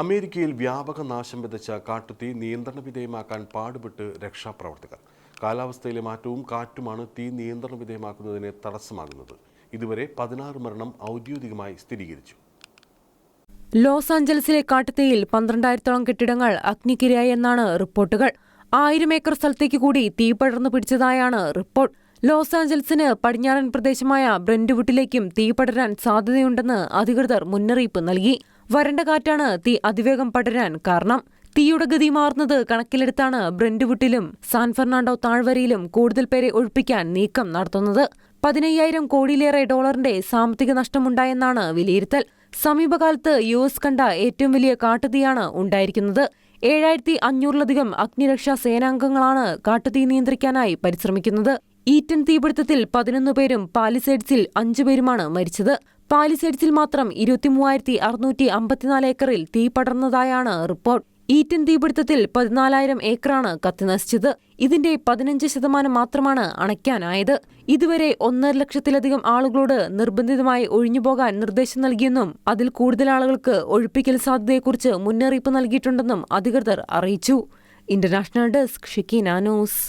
അമേരിക്കയിൽ വ്യാപക നാശം വിതച്ച കാട്ടുതീ നിയന്ത്രണ വിധേയമാക്കാൻ പാടുപെട്ട് രക്ഷാപ്രവർത്തകർ. കാലാവസ്ഥയിലെ മാറ്റവും കാറ്റുമാണ് തീ നിയന്ത്രണ വിധേയമാക്കുന്നതിന് തടസ്സമാകുന്നത്. ഇതുവരെ പതിനാറ് മരണം ഔദ്യോഗികമായി സ്ഥിരീകരിച്ചു. ലോസ് ആഞ്ചലസിലെ കാട്ടുതീയിൽ പന്ത്രണ്ടായിരത്തോളം കെട്ടിടങ്ങൾ അഗ്നിക്കിരയായി എന്നാണ് റിപ്പോർട്ടുകൾ. ആയിരം ഏക്കർ സ്ഥലത്തേക്ക് കൂടി തീ പടർന്നു പിടിച്ചതായാണ് റിപ്പോർട്ട്. ലോസ് ആഞ്ചലസിന് പടിഞ്ഞാറൻ പ്രദേശമായ ബ്രെൻഡ്വുഡിലേക്കും തീ പടരാൻ സാധ്യതയുണ്ടെന്ന് അധികൃതർ മുന്നറിയിപ്പ് നൽകി. വരണ്ട കാറ്റാണ് തീ അതിവേഗം പടരാൻ കാരണം. തീയുടെ ഗതി മാറുന്നത് കണക്കിലെടുത്താണ് ബ്രെൻഡ്വുട്ടിലും സാൻ ഫെർണാണ്ടോ താഴ്വരയിലും കൂടുതൽ പേരെ ഒഴിപ്പിക്കാൻ നീക്കം നടത്തുന്നത്. പതിനയ്യായിരം കോടിയിലേറെ ഡോളറിന്റെ സാമ്പത്തിക നഷ്ടമുണ്ടായെന്നാണ് വിലയിരുത്തൽ. സമീപകാലത്ത് യു എസ് കണ്ട ഏറ്റവും വലിയ കാട്ടുതീയാണ് ഉണ്ടായിരിക്കുന്നത്. ഏഴായിരത്തി അഞ്ഞൂറിലധികം അഗ്നിരക്ഷാ സേനാംഗങ്ങളാണ് കാട്ടുതീ നിയന്ത്രിക്കാനായി പരിശ്രമിക്കുന്നത്. ഈറ്റൻ തീപിടുത്തത്തിൽ പതിനൊന്ന് പേരും പാലിസേഡ്സിൽ അഞ്ചുപേരുമാണ് മരിച്ചത്. പാലിസേഡ്സിൽ മാത്രം ഇരുപത്തിമൂവായിരത്തി അറുന്നൂറ്റി അമ്പത്തിനാല് ഏക്കറിൽ തീ പടർന്നതായാണ് റിപ്പോർട്ട്. ഈറ്റൻ തീപിടുത്തത്തിൽ പതിനാലായിരം ഏക്കറാണ് കത്തിനശിച്ചത് ഇതിന്റെ പതിനഞ്ച് ശതമാനം മാത്രമാണ് അണയ്ക്കാനായത്. ഇതുവരെ ഒന്നര ലക്ഷത്തിലധികം ആളുകളോട് നിർബന്ധിതമായി ഒഴിഞ്ഞുപോകാൻ നിർദ്ദേശം നൽകിയെന്നും അതിൽ കൂടുതൽ ആളുകൾക്ക് ഒഴിപ്പിക്കൽ സാധ്യതയെക്കുറിച്ച് മുന്നറിയിപ്പ് നൽകിയിട്ടുണ്ടെന്നും അധികൃതർ അറിയിച്ചു. International desk Shikeena news.